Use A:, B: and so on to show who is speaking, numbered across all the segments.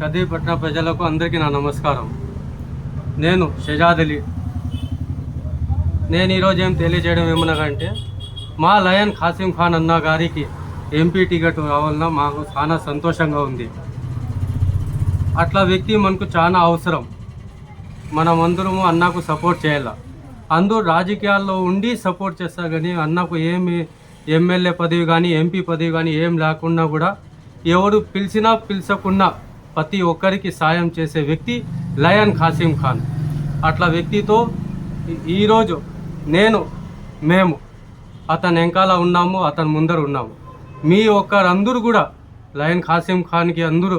A: కదీపట్న ప్రజలకు అందరికీ నా నమస్కారం. నేను షజాద్ అలీ నేను ఈరోజు ఏం తెలియజేయడం ఏమనగంటే మా లయన్ ఖాసిం ఖాన్ అన్న గారికి ఎంపీ టికెట్ రావాలన్నా మాకు చాలా సంతోషంగా ఉంది. అట్లా వ్యక్తి మనకు చాలా అవసరం. మనం అందరము అన్నకు సపోర్ట్ చేయాల. అందరూ రాజకీయాల్లో ఉండి సపోర్ట్ చేస్తారు కానీ అన్నకు ఏమి ఎమ్మెల్యే పదవి కానీ ఎంపీ పదవి కానీ ఏం లేకుండా కూడా ఎవరు పిలిచినా పిలిచకున్నా ప్రతి ఒక్కరికి సాయం చేసే వ్యక్తి లయన్ ఖాసీం ఖాన్. అట్లా వ్యక్తితో ఈరోజు నేను మేము అతను వెనకాల ఉన్నాము అతని ముందర ఉన్నాము. మీ ఒక్కరందరూ కూడా లయన్ ఖాసీం ఖాన్కి అందరూ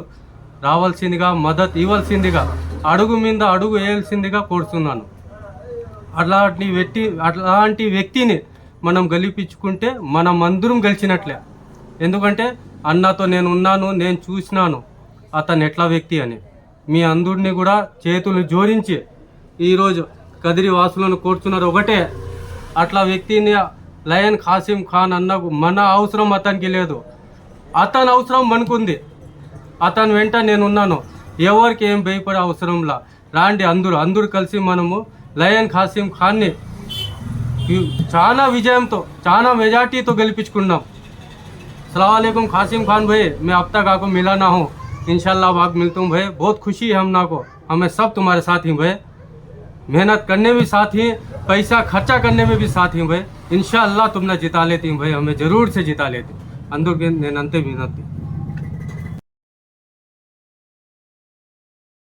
A: రావాల్సిందిగా మద్దతు ఇవ్వాల్సిందిగా అడుగు మీద అడుగు వేయాల్సిందిగా కోరుతున్నాను అలాంటి వ్యక్తి అట్లాంటి వ్యక్తిని మనం గెలిపించుకుంటే మనం అందరం గెలిచినట్లే. ఎందుకంటే అన్నతో నేను ఉన్నాను నేను చూసినాను. అతను ఎట్లా వ్యక్తి అని. మీ అందుడిని కూడా చేతులు జోడించి ఈరోజు కదిరి వాసులను కోరుచున్నారు ఒకటే. అట్లా వ్యక్తిని లయన్ ఖాసిం ఖాన్ అన్న మన అవసరం అతనికి లేదు. అతని అవసరం మనకుంది. అతని వెంట నేనున్నాను. ఎవరికి ఏం భయపడే అవసరంలా రాండి అందరూ అందరూ కలిసి మనము లయన్ ఖాసిం ఖాన్ని చాలా విజయంతో చాలా మెజార్టీతో గెలిపించుకున్నాం. సలాం ఖాసిం ఖాన్ భయ్ మే అప్తా కాకు మిలానాహో इनशाला बात मिलता हूँ भाई। बहुत खुशी है हम ना को हमें सब तुम्हारे साथ ही भाई। मेहनत करने भी साथ ही, पैसा खर्चा करने में भी साथ ही भाई। इंशाल्लाह तुमने जिता लेती हूँ भाई। हमें ज़रूर से जिता लेती। अंदर के नंते भी नंते।